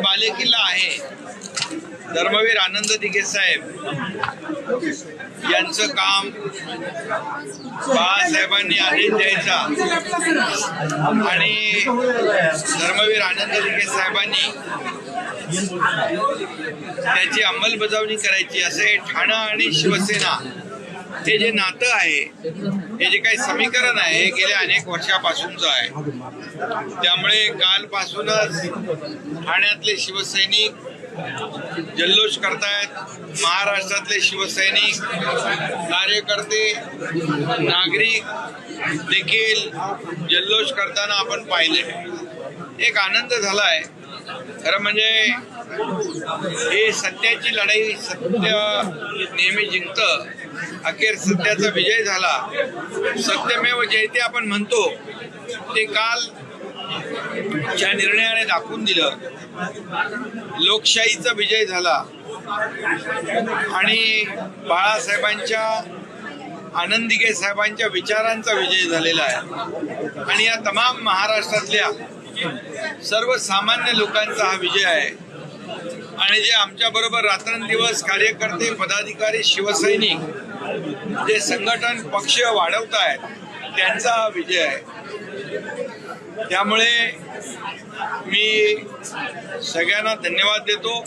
बालेकिल्ला आहे. धर्मवीर आनंद दिघे साहेब. यांचं काम बाळासाहेबांनी आदेश द्यायचा. आणि धर्मवीर आनंद दिघे साहेबांनी त्याची अंमलबजावणी करायची असे ठाणा आणि शिवसेना हे जे नातं आहे हे जे काही समीकरण आहे हे गेल्या अनेक वर्षापासूनचं आहे त्यामुळे कालपासूनच ठाण्यातले शिवसैनिक जल्लोष करतायत महाराष्ट्रातले शिवसैनिक कार्यकर्ते नागरिक देखील जल्लोष करताना आपण पाहिले. एक आनंद झालाय. खरं म्हणजे हे सत्याची लढाई सत्य नेहमी जिंकतं. अखेर सत्याचा विजय झाला. सत्यमेव जयते आपण म्हणतो. ते काल ज्या निर्णयाने दाखवून दिलं. लोकशाहीचा विजय झाला. आणि बाळासाहेबांच्या आनंदिगे साहेबांच्या विचारांचा विजय झालेला आहे. आणि या तमाम महाराष्ट्रातल्या सर्वसामान्य लोकांचा हा विजय आहे. आणि जे आमच्या बरोबर रात्रंदिवस कार्यकर्ते पदाधिकारी शिवसैनिक जे संघटन पक्ष वाढवत आहेत त्यांचा हा विजय आहे. त्यामुळे मी सगळ्यांना धन्यवाद देतो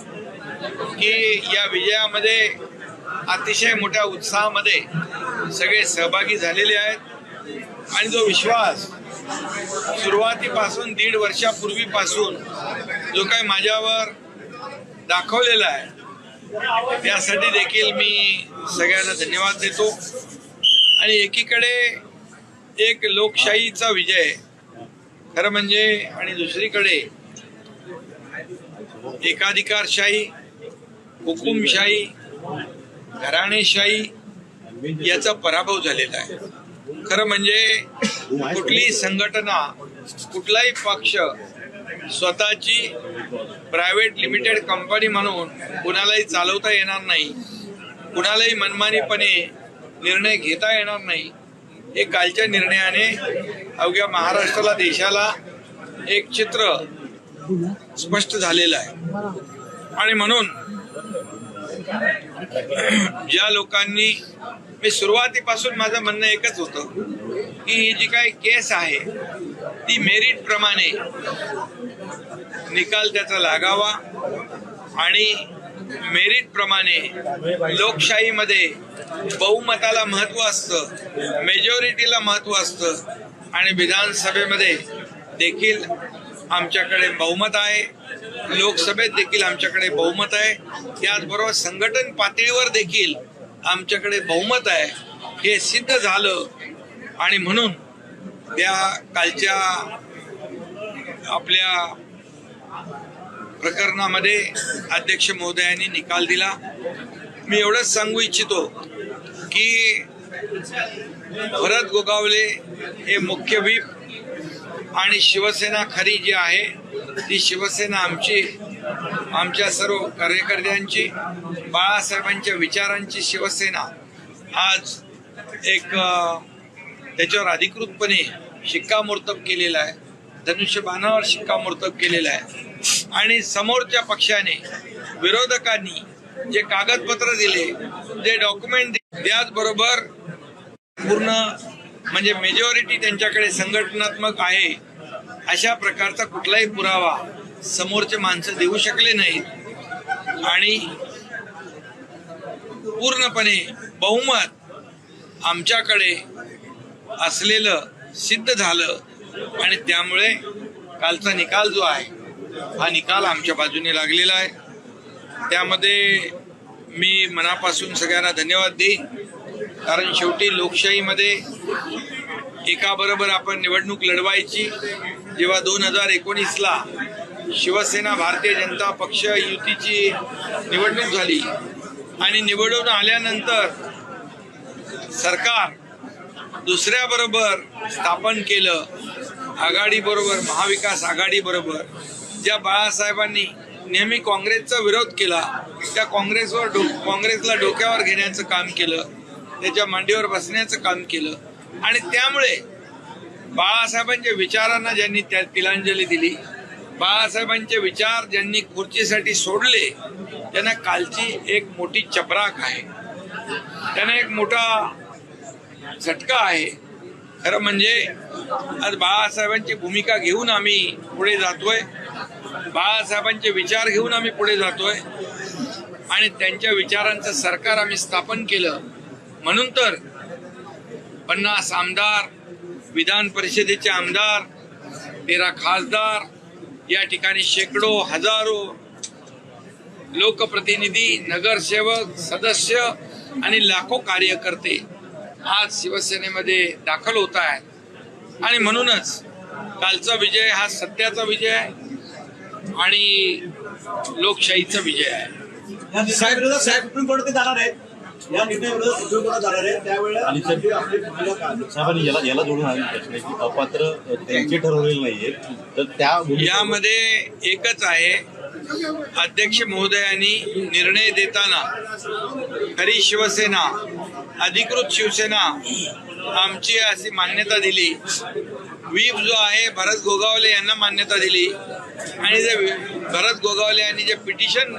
की या विजयामध्ये अतिशय मोठ्या उत्साहामध्ये सगळे सहभागी झालेले आहेत. आणि जो विश्वास सुरुवातीपासून दीड वर्षापूर्वीपासून जो काही माझ्यावर दाखवलेला आहे. त्यासाठी देखील मी सगळ्यांना धन्यवाद देतो. आणि एकीकडे एक लोकशाहीचा विजय खरं म्हणजे आणि दुसरीकडे एकाधिकारशाही हुकुमशाही घराणेशाही याचा पराभव झालेला आहे. खरं म्हणजे कुठलीही संघटना कुठलाही पक्ष स्वतःची प्रायव्हेट लिमिटेड कंपनी म्हणून कुणालाही चालवता येणार नाही. कुणालाही मनमानीपणे निर्णय घेता येणार नाही. हे कालच्या निर्णयाने अवघ्या महाराष्ट्राला देशाला एक चित्र स्पष्ट झालेलं आहे. आणि म्हणून ज्या लोकांनी मी सुरुवातीपासून माझं म्हणणं एकच होतं की ही जी काही केस आहे ती मेरिट प्रमाणे निकाल त्याचा लागावा आणि मेरिट प्रमाणे लोकशाहीमध्ये बहुमताला महत्त्व असतं मेजॉरिटीला महत्त्व असतं आणि विधानसभेमध्ये देखील आमच्याकडे बहुमत आहे लोकसभेत देखील आमच्याकडे बहुमत आहे. त्याचबरोबर संघटन पातळीवर देखील आमच्याकडे बहुमत आहे. हे सिद्ध झालं आणि म्हणून त्या कालच्या आपल्या प्रकरणामध्ये अध्यक्ष महोदयांनी निकाल दिला. मी एवढंच सांगू इच्छितो की भरत गोगावले हे मुख्य व्हीप आणि शिवसेना खरी जी आहे ती शिवसेना आमची आमच्या सर्व कार्यकर्त्यांची बाळासाहेबांच्या विचारांची शिवसेना आज एक त्याच्यावर अधिकृतपणे शिक्कामोर्तब केलेला आहे. धनुष्यबाणावर शिक्कामोर्तब केलेला आहे. आणि समोरच्या पक्षाने विरोधकांनी जे कागदपत्र दिले जे डॉक्युमेंट त्याचबरोबर पूर्ण म्हणजे मेजॉरिटी त्यांच्याकडे संघटनात्मक आहे अशा प्रकारचा कुठलाही पुरावा समोरचे माणसं देऊ शकले नाहीत. आणि पूर्णपणे बहुमत आमच्याकडे असलेलं सिद्ध झालं आणि त्यामुळे कालचा निकाल जो आहे हा निकाल आमच्या बाजूने लागलेला आहे. त्यामध्ये मी मनापासून सगळ्यांना धन्यवाद देईन. कारण शेवटी लोकशाहीमध्ये एकाबरोबर आपण निवडणूक लढवायची. जेव्हा दोन हजार एकोणीसला शिवसेना भारतीय जनता पक्ष युतीची निवडणूक झाली आणि निवडून आल्यानंतर सरकार दुसऱ्याबरोबर स्थापन केलं आघाडीबरोबर महाविकास आघाडीबरोबर ज्या बाळासाहेबांनी नेहमी काँग्रेसचा विरोध केला त्या काँग्रेसवर डो काँग्रेसला डोक्यावर घेण्याचं काम केलं त्याच्या मांडीवर बसण्याचं काम केलं. आणि त्यामुळे बाळासाहेबांच्या विचारांना ज्यांनी त्या तिलांजली दिली बाळासाहेबांचे विचार ज्यांनी खुर्चीसाठी सोडले त्यांना कालची एक मोठी चपराक आहे. त्यांना एक मोठा झटका आहे. खरं म्हणजे आज बाळासाहेबांची भूमिका घेऊन आम्ही पुढे जातोय. बाळासाहेबांचे विचार घेऊन आम्ही पुढे जातोय. आणि त्यांच्या विचारांचं सरकार आम्ही स्थापन केलं. म्हणून तर पन्नास आमदार विधान परिषदेचे आमदार तेरा खासदार या ठिकाणी शेकडो हजारो लोकप्रतिनिधी नगरसेवक सदस्य आणि लाखो कार्यकर्ते आज शिवसेनेमध्ये दाखल होत आहेत. आणि म्हणूनच कालचा विजय हा सत्याचा विजय आहे आणि लोकशाहीचा विजय आहे. साहेब साहेब. सुप्रीम कोर्टात ते जाणार आहेत? या निर्णयाविरोधात सुप्रीम कोर्टात जाणार आहेत. त्यावेळेला आणि साहेब- आपली आपली भूमिका काय? असेल? साहेबांनी याला याला जोडून प्रश्न आहे की अपात्र त्यांचे ठरवलेले नाहीये. तर त्या भूमिकेवर- यामध्ये एकच आहे अध्यक्ष महोदयांनी निर्णय देताना खरी शिवसेना अधिकृत शिवसेना आमची अशी मान्यता दिली. व्हीप जो आहे भरत गोगावले यांना मान्यता दिली. आणि जे भरत गोगावले यांनी जे पिटिशन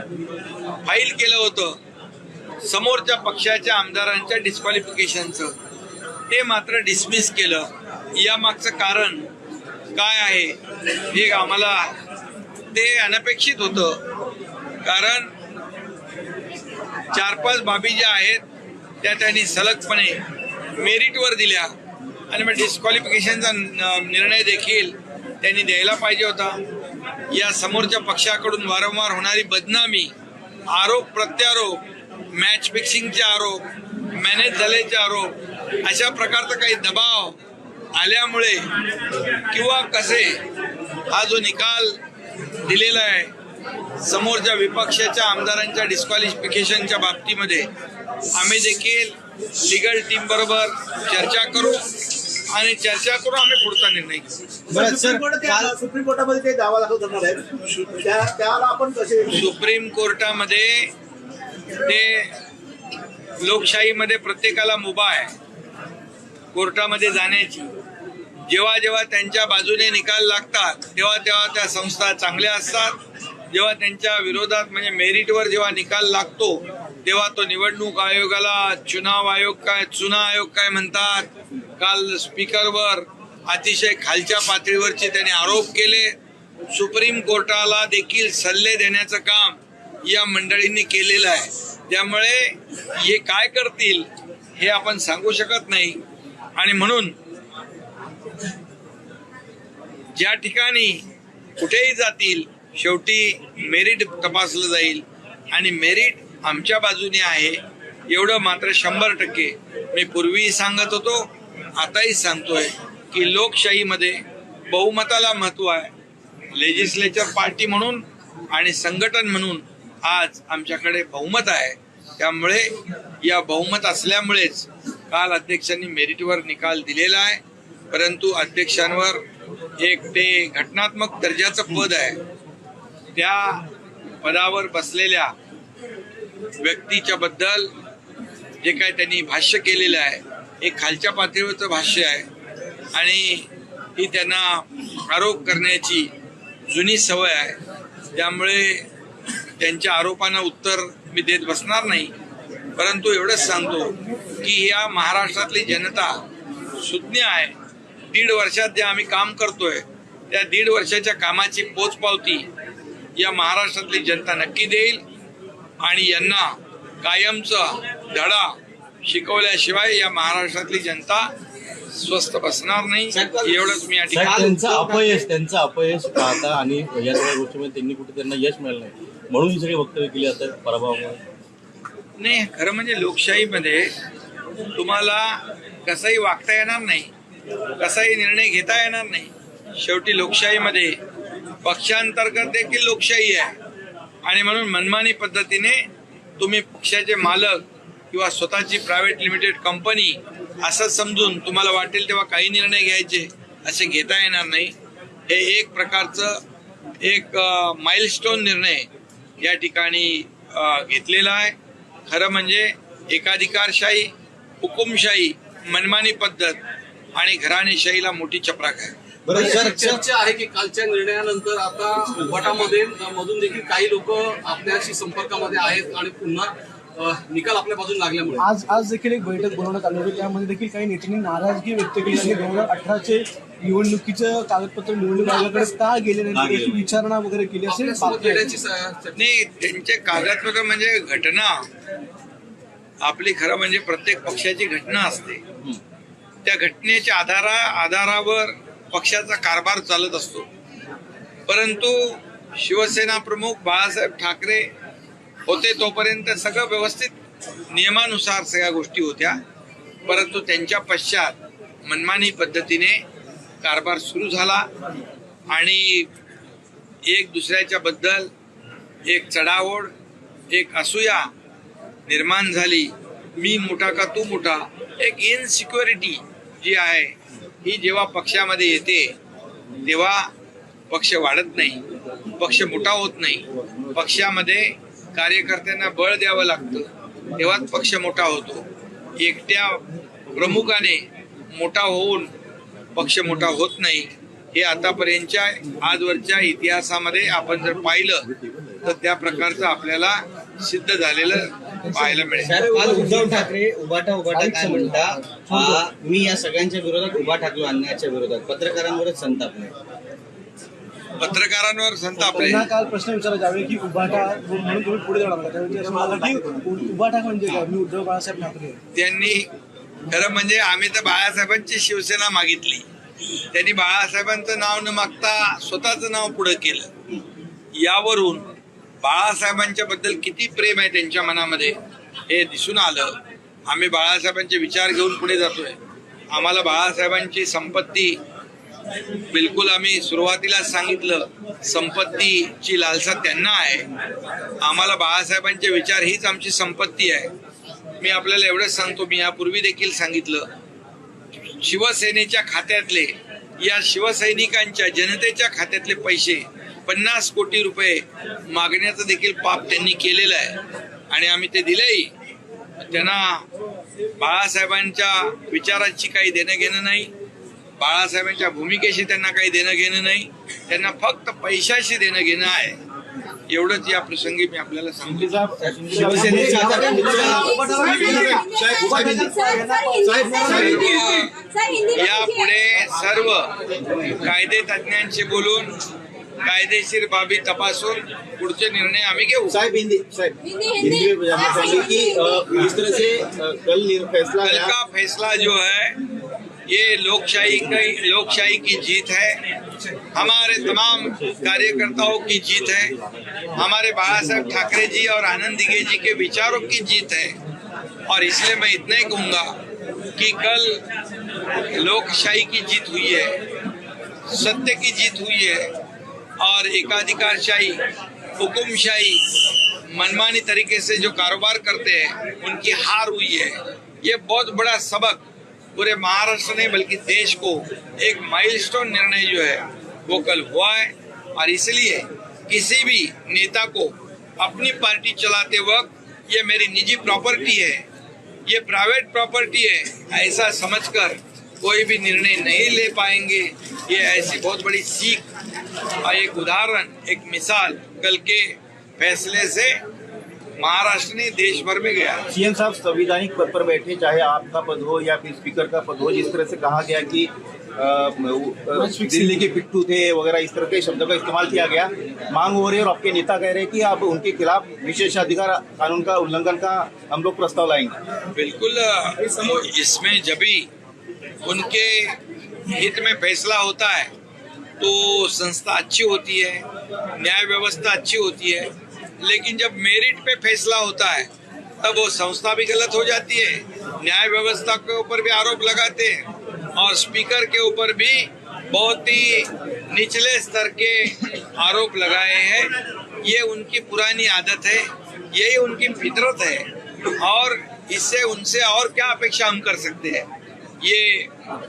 फाईल केलं होतं समोरच्या पक्षाच्या आमदारांच्या डिस्क्वालिफिकेशनचं ते मात्र डिसमिस केलं. यामागचं कारण काय आहे हे आम्हाला ते अनपेक्षित होतं. कारण चार पाच बाबी ज्या आहेत त्या त्यांनी सलगपणे मेरिटवर दिल्या. आणि मग डिस्क्वालिफिकेशनचा न- निर्णय देखील त्यांनी द्यायला पाहिजे होता. या समोरच्या पक्षाकडून वारंवार होणारी बदनामी आरोप प्रत्यारोप मॅच फिक्सिंगचे आरोप मॅनेज झाल्याचे आरोप अशा प्रकारचा काही दबाव आल्यामुळे किंवा कसे हा जो निकाल दिलेला आहे समोरच्या विपक्षाच्या आमदारांच्या डिस्क्वालिफिकेशनच्या बाबतीमध्ये आम्ही देखील लिगल टीम बरोबर चर्चा करू आणि चर्चा करून आम्ही पुढचा निर्णय घेऊ. सुप्रीम कोर्टामध्ये ते दावा दाखल करणार आहेत. त्या त्याला आपण कसे सुप्रीम कोर्टामध्ये ते लोकशाहीमध्ये प्रत्येकाला मुभा आहे. कोर्टामध्ये जाण्याची. जेव्हा जेव्हा त्यांच्या बाजूने निकाल लागतात तेव्हा तेव्हा त्या संस्था चांगल्या असतात. जेव्हा त्यांच्या विरोधात म्हणजे मेरिटवर जेव्हा निकाल लागतो तेव्हा तो निवडणूक आयोगाला चुनाव आयोग काय चुना आयोग काय म्हणतात. काल स्पीकरवर अतिशय खालच्या पातळीवरचे त्यांनी आरोप केले. सुप्रीम कोर्टाला देखील सल्ले देण्याचं काम या मंडळींनी केलेलं आहे. त्यामुळे हे काय करतील हे आपण सांगू शकत नाही. आणि म्हणून ज्या ठिकाणी कुठेही जातील शेवटी मेरिट तपासलं जाईल. आणि मेरिट आमच्या बाजूने आहे. एवढं मात्र शंभर टक्के. मी पूर्वीही सांगत होतो आताही सांगतोय की लोकशाहीमध्ये बहुमताला महत्त्व आहे. लेजिस्लेचर पार्टी म्हणून आणि संघटन म्हणून आज आमच्याकडे बहुमत आहे. त्यामुळे या बहुमत असल्यामुळेच काल अध्यक्षांनी मेरिटवर निकाल दिलेला आहे. परंतु अध्यक्षांवर एक ते घटनात्मक दर्जाचं पद आहे. त्या पदावर बसलेल्या व्यक्तीच्या बद्दल जे काय त्यांनी भाष्य केलेलं आहे हे खालच्या पातळीवरचं भाष्य आहे. आणि ही त्यांना आरोप करण्याची जुनी सवय आहे. त्यामुळे त्यांच्या आरोपांना उत्तर मी देत बसणार नाही. परंतु एवढंच सांगतो की या महाराष्ट्रातली जनता सुज्ञ आहे. दीड वर्षात जे आम्ही काम करतोय त्या दीड वर्षाच्या कामाची पोचपावती या महाराष्ट्रातली जनता नक्की देईल आणि यांना कायमचा धडा शिकवल्याशिवाय या महाराष्ट्रातली जनता स्वस्थ बसणार नाही. एवढंच मी त्यांचं अपयश त्यांचं अपयश पाहता आणि या सगळ्या गोष्टीमध्ये त्यांनी कुठे त्यांना यश मिळालं नाही. म्हणून ही सगळी वक्तव्य केली जातात पराभवामुळे? नाही खरं म्हणजे लोकशाहीमध्ये तुम्हाला कसंही वागता येणार नाही कसाही निर्णय घेता येणार नाही शेवटी लोकशाहीमध्ये पक्षांतर्गत देखील लोकशाही आहे. आणि म्हणून मनमानी पद्धतीने तुम्ही पक्षाचे मालक किंवा स्वतःची प्रायव्हेट लिमिटेड कंपनी असं समजून तुम्हाला वाटेल तेव्हा काही निर्णय घ्यायचे असे घेता येणार नाही. हे एक प्रकारचं एक माइलस्टोन निर्णय या ठिकाणी घेतलेला आहे. खरं म्हणजे एकाधिकारशाही हुकुमशाही मनमानी पद्धत आणि घराणेशाहीला मोठी चपराक आहे. बरं सर चर्चा आहे की कालच्या निर्णयानंतर आता उभाटामध्ये मधून देखील काही लोक आपल्याशी संपर्कामध्ये आहेत आणि पुन्हा निकाल आपल्या बाजून लागल्यामुळे. आज आज देखील एक बैठक बोलवण्यात आली होती. त्यामध्ये देखील काही नेत्यांनी नाराजगी व्यक्त केली आणि दोन हजार अठराचे निवडणुकीचं कागदपत्र निवडणूक आयोगाकडे का गेले नाही? त्याची विचारणा वगैरे केली असेल? नाही त्यांचे कागदपत्र म्हणजे घटना. आपली खरं म्हणजे प्रत्येक पक्षाची घटना असते. त्या घटनेच्या आधारा आधारावर पक्षाचा कारभार चालत असतो. परंतु शिवसेना प्रमुख बाळासाहेब ठाकरे होते तोपर्यंत सगळं व्यवस्थित नियमानुसार सगळ्या गोष्टी होत्या. परंतु त्यांच्या पश्चात मनमानी पद्धतीने कारभार सुरू झाला आणि एक दुसऱ्याच्या बद्दल एक चढाओढ एक असूया निर्माण झाली. मी मोठा का तू मोठा? एक इनसिक्युरिटी जी आहे ही जेव्हा पक्षामध्ये येते तेव्हा पक्ष वाढत नाही. पक्ष मोठा होत नाही. पक्षामध्ये कार्यकर्त्यांना बळ द्यावं लागतं. तेव्हाच पक्ष मोठा होतो. एकट्या प्रमुखाने मोठा होऊन पक्ष मोठा होत नाही. हे आतापर्यंतच्या आजवरच्या इतिहासामध्ये आपण जर पाहिलं तर त्या प्रकारचं आपल्याला सिद्ध झालेलं पाहायला मिळेल. काल उद्धव ठाकरे उबाटा उबाटा काय म्हणता? आ, मी या सगळ्यांच्या विरोधात उभा ठाकलो अन्यायाच्या विरोधात. पत्रकारांवरच संतापले पत्रकारांवर संतापले काल प्रश्न विचारला जावे की उभाटा म्हणून तुम्ही पुढे त्यावेळी उभाटा म्हणजे काय? मी उद्धव बाळासाहेब ठाकरे. आहे. त्यांनी खरं म्हणजे आम्ही तर बाळासाहेबांची शिवसेना मागितली. त्यांनी बाळासाहेबांचं नाव न मागता स्वतःचं नाव पुढे केलं. यावरून बाळासाहेबांच्या बद्दल किती प्रेम आहे त्यांच्या मनामध्ये हे दिसून आलं. आम्ही बाळासाहेबांचे विचार घेऊन पुढे जातोय. आम्हाला बाळासाहेबांची संपत्ती बिलकुल आम्ही सुरुवातीला सांगितलं संपत्तीची लालसा त्यांना आहे. आम्हाला बाळासाहेबांचे विचार हीच आमची संपत्ती आहे. मी आपल्याला एवढंच सांगतो मी यापूर्वी देखील सांगितलं. शिवसेनेच्या खात्यातले या शिवसैनिकांच्या जनतेच्या खात्यातले पैसे पन्नास कोटी रुपये मागण्याचं देखील पाप त्यांनी केलेलं आहे. आणि आम्ही ते दिलंही. त्यांना बाळासाहेबांच्या विचाराची काही देणं घेणं नाही. बाळासाहेबांच्या भूमिकेशी त्यांना काही देणं घेणं नाही. त्यांना फक्त पैशाशी देणं घेणं आहे. एवढंच या प्रसंगी मी आपल्याला सांगतो यापुढे सर्व कायदे तज्ञांशी बोलून कायदेशीर बाबी तपासून पुढचे निर्णय आम्ही घेऊ साहेब हिंदी साहेब हिंदी, कि तरह से कल फैसला कल आया का फैसला जो है ये लोकशाही की लोकशाही की जीत है। हमारे तमाम कार्यकर्ताओं की जीत है। हमारे बाला साहेब ठाकरे जी और आनंद दिगे जी के विचारों की जीत है। और इसलिए मैं इतना ही कहूँगा कि कल लोकशाही की जीत हुई है। सत्य की जीत हुई है। और एकाधिकारशाही, हुकुमशाही, मनमानी तरीके से जो कारोबार करते हैं, उनकी हार हुई है। ये बहुत बड़ा सबक पूरे महाराष्ट्र ने, बल्कि देश को एक माइलस्टोन निर्णय जो है, वो कल हुआ है। और इसलिए किसी भी नेता को अपनी पार्टी चलाते वक्त ये मेरी निजी प्रॉपर्टी है, ये प्राइवेट प्रॉपर्टी है, ऐसा समझकर कोई भी निर्णय नहीं ले पाएँगे। ये ऐसी बहुत बड़ी सीख और एक उदाहरण, एक मिसाल कल के फैसले से महाराष्ट्र ने देश भर में गया। सीएम साहब संविधानिक पद पर बैठे चाहे आपका पद हो या फिर स्पीकर का पद हो जिस तरह से कहा गया कि दिल्ली के पिट्टू थे वगैरह इस तरह के शब्दों का इस्तेमाल किया गया। मांग हो रही है और आपके नेता कह रहे हैं कि आप उनके खिलाफ विशेषाधिकार कानून का उल्लंघन का हम लोग प्रस्ताव लाएँगे। बिल्कुल इसमें जब भी उनके हित में फैसला होता है तो संस्था अच्छी होती है न्याय व्यवस्था अच्छी होती है। लेकिन जब मेरिट पे फैसला होता है, तब वो संस्था भी गलत हो जाती है। न्याय व्यवस्था के ऊपर भी आरोप लगाते हैं और स्पीकर के ऊपर भी बहुत ही निचले स्तर के आरोप लगाए हैं। ये उनकी पुरानी आदत है, यही उनकी फितरत है और इससे उनसे और क्या अपेक्षा हम कर सकते हैं? ये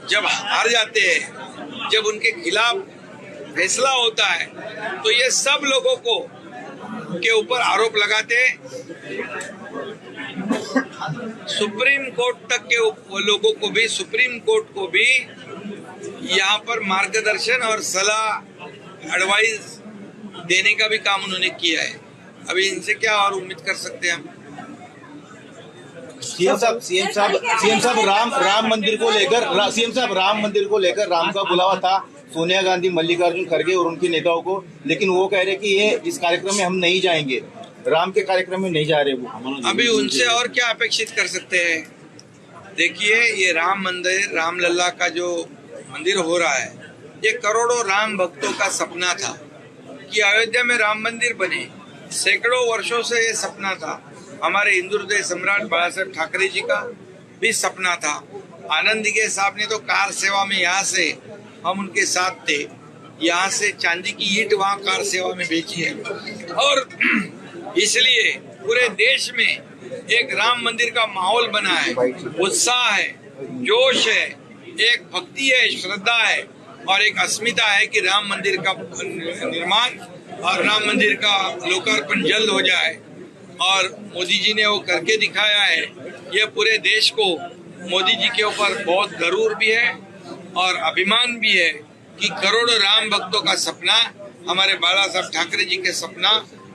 जब हार जाते हैं, जब उनके खिलाफ फैसला होता है तो ये सब लोगों को के ऊपर आरोप लगाते सुप्रीम कोर्ट तक के लोगों को भी सुप्रीम कोर्ट को भी यहाँ पर मार्गदर्शन और सलाह एडवाइस देने का भी काम उन्होंने किया है। अभी इनसे क्या और उम्मीद कर सकते हैं हम? सीएम साहब सीएम साहब सीएम साहब राम राम मंदिर को लेकर सीएम साहब राम मंदिर को लेकर राम का बुलावा था। सोनिया गांधी मल्लिकार्जुन खड़गे और उनके नेताओं को लेकिन वो कह रहे कि ये इस कार्यक्रम में हम नहीं जाएँगे। राम के कार्यक्रम में नहीं जा रहे वो। अभी उनसे और क्या अपेक्षित कर सकते हैं? देखिए ये राम मंदिर रामलला का जो मंदिर हो रहा है ये करोड़ों राम भक्तों का सपना था कि अयोध्या में राम मंदिर बने। सैकड़ों वर्षों से ये सपना था। हमारे हिंदू हृदय सम्राट बाला साहेब ठाकरे जी का भी सपना था। आनंद के साहब ने तो कार सेवा में यहाँ से हम उनके साथ थे। यहाँ से चांदी की ईट वहाँ कार सेवा में बेची है। और इसलिए पूरे देश में एक राम मंदिर का माहौल बना है। उत्साह है, जोश है, एक भक्ति है, श्रद्धा है और एक अस्मिता है कि राम मंदिर का निर्माण और राम मंदिर का लोकार्पण जल्द हो जाए। और मोदी जी ने वो करके दिखाया है। ये पूरे देश को मोदी जी के ऊपर बहुत गरूर भी है। और अभिमान भी है कि करोड़ों राम भक्तों का सपना, हमारे बाला साहब ठाकरे जी के सपना,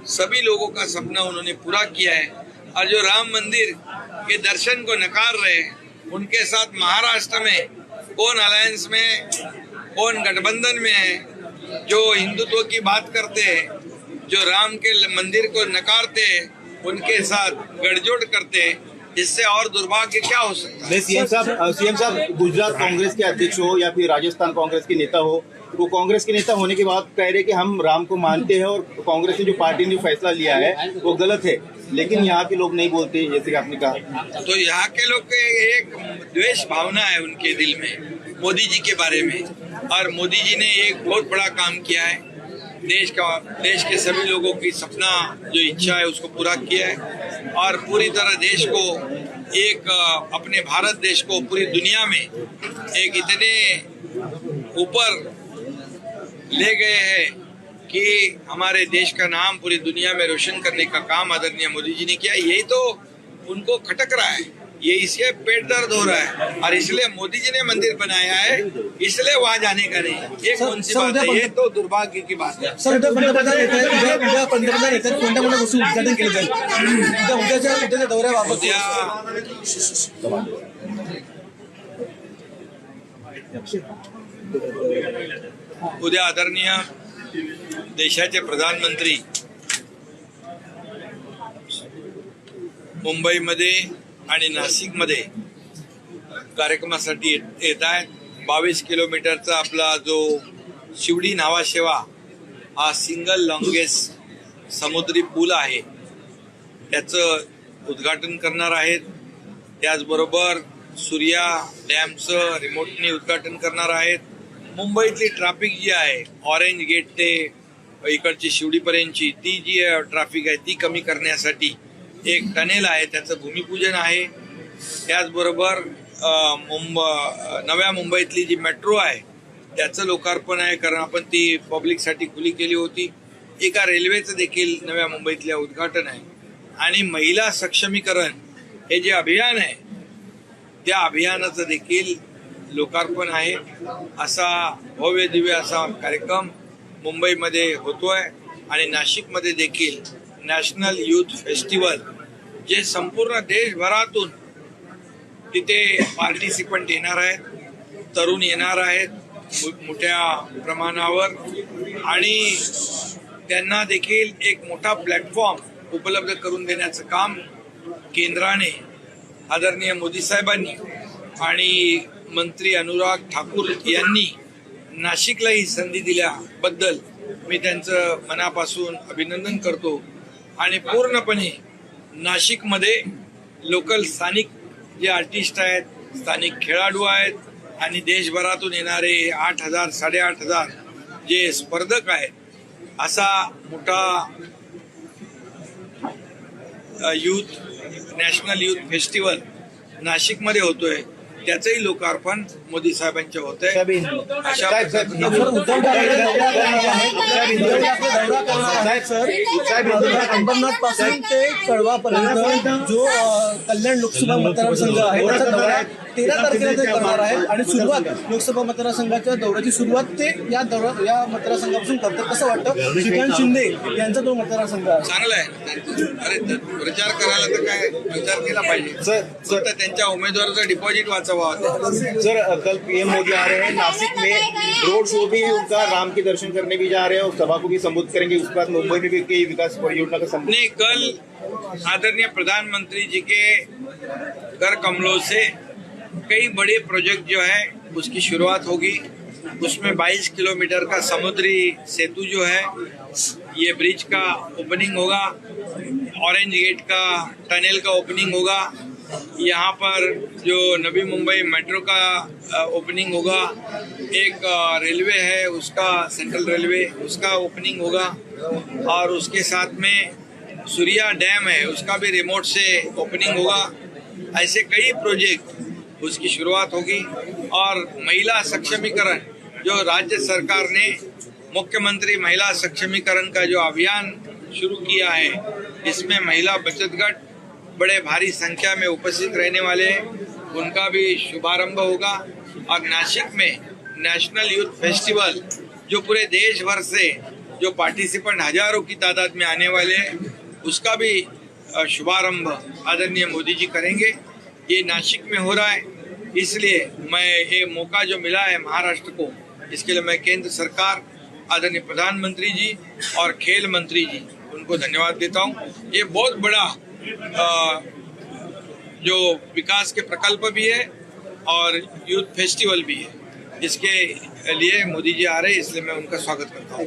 सभी लोगों का सपना उन्होंने पूरा किया है। और जो राम मंदिर के दर्शन को नकार रहे उनके साथ महाराष्ट्र में, कौन अलायंस में कौन गठबंधन में है, जो हिंदुत्व की बात करते हैं, जो राम के मंदिर को नकारते हैं, उनके साथ गठजोड़ करते हैं इससे और दुर्भाग्य क्या हो सकता है? सीएम साहब सीएम साहब गुजरात कांग्रेस के अध्यक्ष हो या फिर राजस्थान कांग्रेस के नेता हो वो कांग्रेस के नेता होने के बाद कह रहे कि हम राम को मानते हैं और कांग्रेस ने जो पार्टी ने फैसला लिया है वो गलत है। लेकिन यहाँ के लोग नहीं बोलते जैसे कि आपने कहा। तो यहाँ के लोग के एक द्वेष भावना है उनके दिल में मोदी जी के बारे में। और मोदी जी ने एक बहुत बड़ा काम किया है। देश का, देश के सभी लोगों की सपना, जो इच्छा है, उसको पूरा किया है। और पूरी तरह देश को एक, अपने भारत देश को, पूरी दुनिया में एक इतने ऊपर ले गए हैं कि हमारे देश का नाम पूरी दुनिया में रोशन करने का काम आदरणीय मोदी जी ने किया। यही तो उनको खटक रहा है। ये इसलिए पेट दर्द हो रहा है और इसलिए मोदी जी ने मंदिर बनाया है इसलिए वहां जाने का नहीं ये कौन सी बात है ये तो दुर्भाग्य की बात है सर उद्या पंतप्रधान येत आहेत उद्या उद्या पंतप्रधान येत आहेत कोणत्या कोणत्या गोष्टी उद्घाटन केलं जाईल उद्या उद्याच्या उद्याच्या दौऱ्याबाबत उद्या उद्या आदरणीय देशाचे प्रधानमंत्री मुंबईमध्ये आणि नाशिकमध्ये कार्यक्रमासाठी येत- येत आहेत. बावीस किलोमीटरचा आपला जो शिवडी नावाशेवा हा सिंगल लॉंगेस्ट समुद्री पूल आहे. त्याचं उद्घाटन करणार आहेत. त्याचबरोबर सूर्या डॅमचं रिमोटनी उद्घाटन करणार आहेत. मुंबईतली ट्रॅफिक जी आहे ऑरेंज गेट ते इकडची शिवडीपर्यंतची ती जी ट्रॅफिक आहे ती कमी करण्यासाठी एक टनेल आहे त्याचं भूमिपूजन आहे. त्याचबरोबर मुंब नव्या मुंबईतली जी मेट्रो आहे त्याचं लोकार्पण आहे कारण आपण ती पब्लिकसाठी खुली केली होती. एका रेल्वेचं देखील नव्या मुंबईतल्या उद्घाटन आहे. आणि महिला सक्षमीकरण हे जे अभियान आहे त्या अभियानाचं देखील लोकार्पण आहे. असा भव्य दिव्य असा कार्यक्रम मुंबईमध्ये होतोय. आणि नाशिकमध्ये देखील नॅशनल यूथ फेस्टिवल जे संपूर्ण देशभरातून तिथे पार्टिसिपंट येणार आहेत तरुण येणार आहेत मोठ्या प्रमाणावर. आणि त्यांना देखील एक मोठा प्लॅटफॉर्म उपलब्ध करून देण्याचं काम केंद्राने आदरणीय मोदी साहेबांनी आणि मंत्री अनुराग ठाकूर यांनी नाशिकला ही संधी दिल्याबद्दल मी त्यांचं मनापासून अभिनंदन करतो. आणि पूर्णपणे नाशिकमध्ये लोकल स्थानिक जे आर्टिस्ट आहेत स्थानिक खेळाडू आहेत आणि देशभरातून येणारे आठ हजार साडेआठ हजार जे स्पर्धक आहेत असा मोठा यूथ नॅशनल यूथ फेस्टिवल नाशिकमध्ये होतोय. त्याचंही लोकार्पण मोदी साहेबांच्या होत आहे अंबरनाथपासून ते कळवापर्यंत जो कल्याण लोकसभा मतदारसंघ आहे तेरा तारखेला ते करणार आहे. आणि सुरुवात लोकसभा मतदारसंघाच्या दौऱ्याची सुरुवात ते या दौरा या मतदारसंघापासून करतात. कसं वाटतं? श्रीकांत शिंदे यांचा तो मतदारसंघ आहे. चांगलं आहे. अरे प्रचार करायला तर काय प्रचार केला पाहिजे? Sir sir. त्यांच्या उमेदवाराचं डिपॉझिट वाचवा सर कल पीएम मोदी आ रहे हैं नासिक में रोड शो भी उनका राम के दर्शन करने भी जा रहे हैं और सभा को भी संबोधित करेंगे। उसके बाद मुंबई में भी कई विकास परियोजना का नहीं कल आदरणीय प्रधानमंत्री जी के कर कमलों से कई बड़े प्रोजेक्ट जो है, उसकी शुरुआत होगी। उसमें 22 किलोमीटर का समुद्री सेतु जो है, ये ब्रिज का ओपनिंग होगा ऑरेंज गेट का टनल का ओपनिंग होगा। यहाँ पर जो नवी मुंबई मेट्रो का ओपनिंग होगा। एक रेलवे है, उसका सेंट्रल रेलवे उसका ओपनिंग होगा। और उसके साथ में सूर्या डैम है, उसका भी रिमोट से ओपनिंग होगा। ऐसे कई प्रोजेक्ट उसकी शुरुआत होगी और महिला सक्षमीकरण, जो राज्य सरकार ने मुख्यमंत्री महिला सक्षमीकरण का जो अभियान शुरू किया है, इसमें महिला बचत गट बड़े भारी संख्या में उपस्थित रहने वाले हैं। उनका भी शुभारंभ होगा। और नासिक में नेशनल यूथ फेस्टिवल, जो पूरे देश भर से जो पार्टिसिपेंट हज़ारों की तादाद में आने वाले हैं, उसका भी शुभारंभ आदरणीय मोदी जी करेंगे। ये नासिक में हो रहा है। इसलिए मैं ये मौका जो मिला है महाराष्ट्र को इसके लिए मैं केंद्र सरकार आदरणीय प्रधानमंत्री जी और खेल मंत्री जी उनको धन्यवाद देता हूँ। ये बहुत बड़ा अ, जो विकास के प्रकल्प भी है और यूथ फेस्टिवल भी है। इसके लिए मोदी जी आ रहे हैं इसलिए मैं उनका स्वागत करता हूँ।